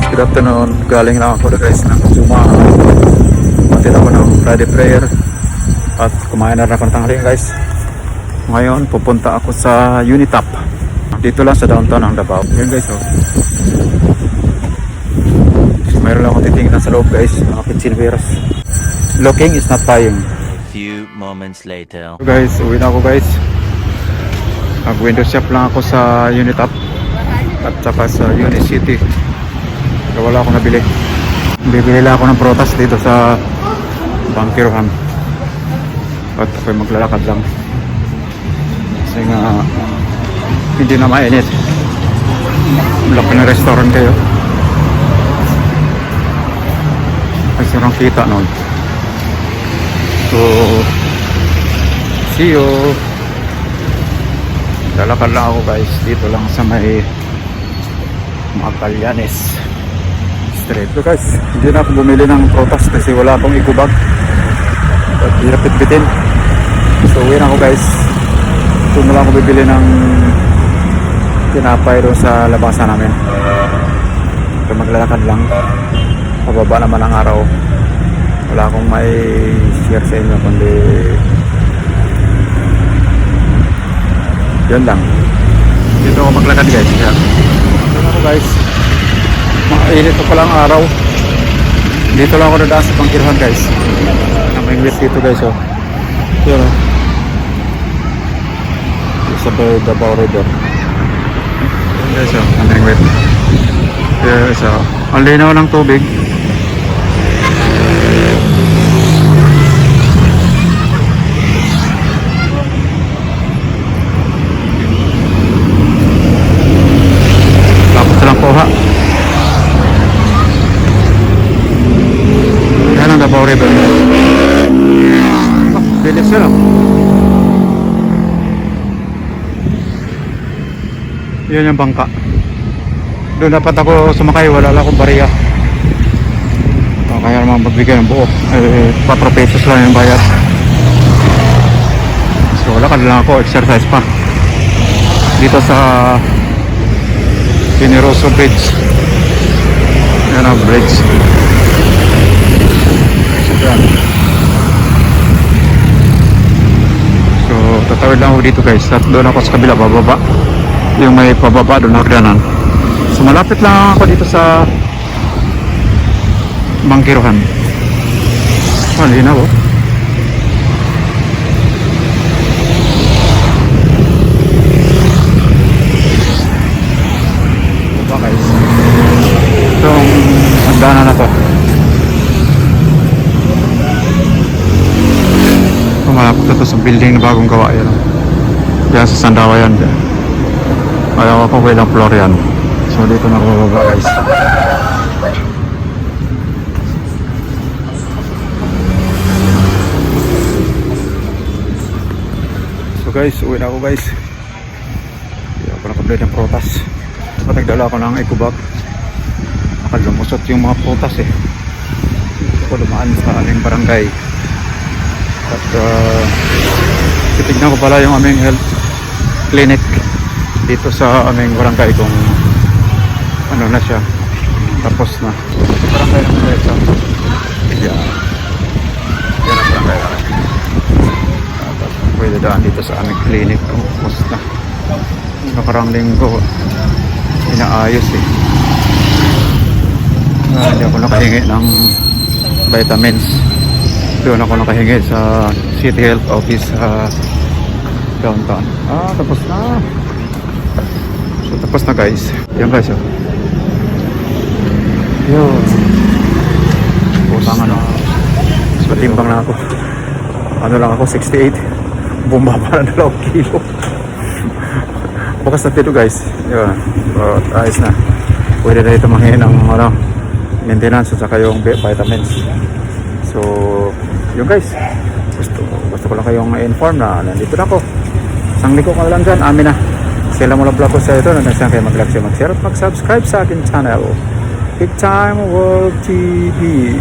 guys, good afternoon. Galing lang ako guys ng Juma. Matid ako ng Friday prayer. At kumain na rin ako ng tanghalian guys. Ngayon, pupunta ako sa Unitap. Dito lang sa downtown ng Davao. Yan guys, oh. Mayroon lang ako titingnan sa loob guys. Mga kitchenwares. Looking is not buying. few moments later. So guys, uwi na ako guys. Nag window shop lang ako sa Unitap at saka sa Unicity. Kaya wala akong nabili. Bibili lang ako ng protas dito sa Bangkirohan. At ako'y maglalakad lang. Kasi nga hindi na mainit. Laki ng restaurant kayo. Ay sirang kita nun. So, see you. Lalakad lang ako guys. Dito lang sa may Magallanes Street. So guys, hindi na ako bumili ng protas kasi wala akong ikubag. At hirap bitbitin. So, uwi na ako guys. Ito na lang ako bibili ng tinapay doon sa labasan namin. So, maglalakad lang. Pababa naman ang araw wala akong may share sa inyo kundi yun lang dito ako maglakad guys guys mainit pa palang araw. Dito lang ako nadaan sa pangkirhan guys. Namingwit dito guys oh. Yun oh. Sa Davao River? Yun guys oh. Namingwit yes oh. Ang linaw ng tubig Tapos lang po ha. Yan ang Davao River. Oh, bilis yun oh. Yan yung bangka. Doon dapat ako sumakay, wala lang akong bariya. Oh, kaya naman magbigay ng buo. Eh, 4 pesos lang yung bayad. So wala ka ako, exercise pa. Dito sa Generoso Bridge. Yan ang bridge. Yan. So, tatawid lang ako dito guys. At doon ako sa kabila, bababa. Yung may pababa doon hagdanan. So, malapit lang ako dito sa Mangkirohan. Oh, linaw oh. Hagdanan na to. Pumalapit na to sa building na bagong gawa yan. Yan sa Sandawa yan. Ayaw ako kung ilang floor yan. So dito na ako guys. So guys, uwi na ako guys. Hindi ako nakabili ng protas. Dapat nagdala ako ng ecobag. Nakalumusot yung mga protas eh. Gusto ko dumaan sa aming barangay. At uh, titignan ko pala yung aming health clinic dito sa aming barangay kung ano na siya. Tapos na. Barangay naman tayo sa Yeah. Yan ang barangay namin. Tapos pwede daan dito sa aming clinic kung kumusta. Nakarang linggo inaayos eh. Ah, hindi ako nakahingi ng vitamins. Doon ako nakahingi sa City Health Office sa downtown. Ah, tapos na. So, tapos na guys. Yan guys, oh. Yun. Utang ano. Mas matimbang na ako. Ano lang ako, 68. Bumaba na 2 kilo. Bukas na dito guys. Yun. So, ayos na. Pwede na ito mangyayin ng ano, maintenance at saka yung vi- vitamins. So, yun guys. Gusto, gusto ko lang kayong inform na nandito na ako. Isang liko ko lang dyan. Amin na. Sila mo lang vlog ko sa ito. Nandiyan kayo mag-like, share, mag-share at mag-subscribe sa akin channel. Big Time World TV.